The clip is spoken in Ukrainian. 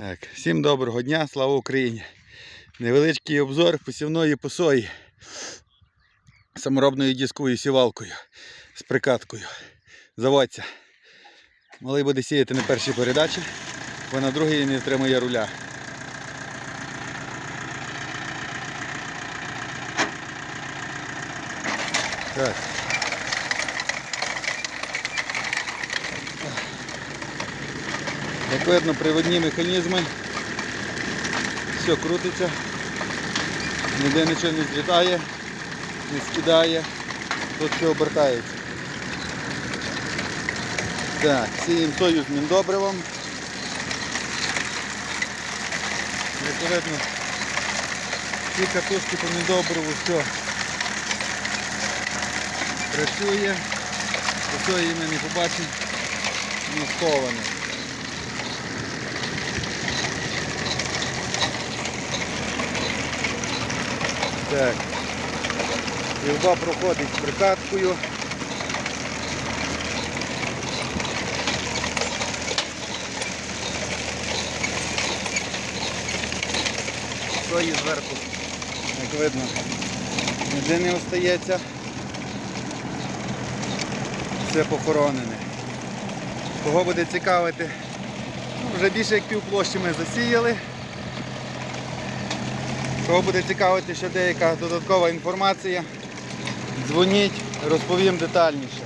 Так, всім доброго дня, слава Україні! Невеличкий обзор посівної посої саморобною дисковою сівалкою з прикаткою. Заводься. Малий буде сіяти на першій передачі, бо на другій не тримає руля. Так. Як видно, приводні механізми. Все крутиться, ніде нічого не злітає, не скидає, тут все обертається. Так, сіємо сою з міндобривом. Як видно, ці катушки по міндобриву все працює. По сої ми не побачимо, не сховане. Так. Стрільба проходить прикаткою. Сої зверху, як видно, ніде не остається. Все похоронене. Кого буде цікавити, ну, вже більше як пів площі ми засіяли. Кого буде цікавити ще деяка додаткова інформація, дзвоніть, розповім детальніше.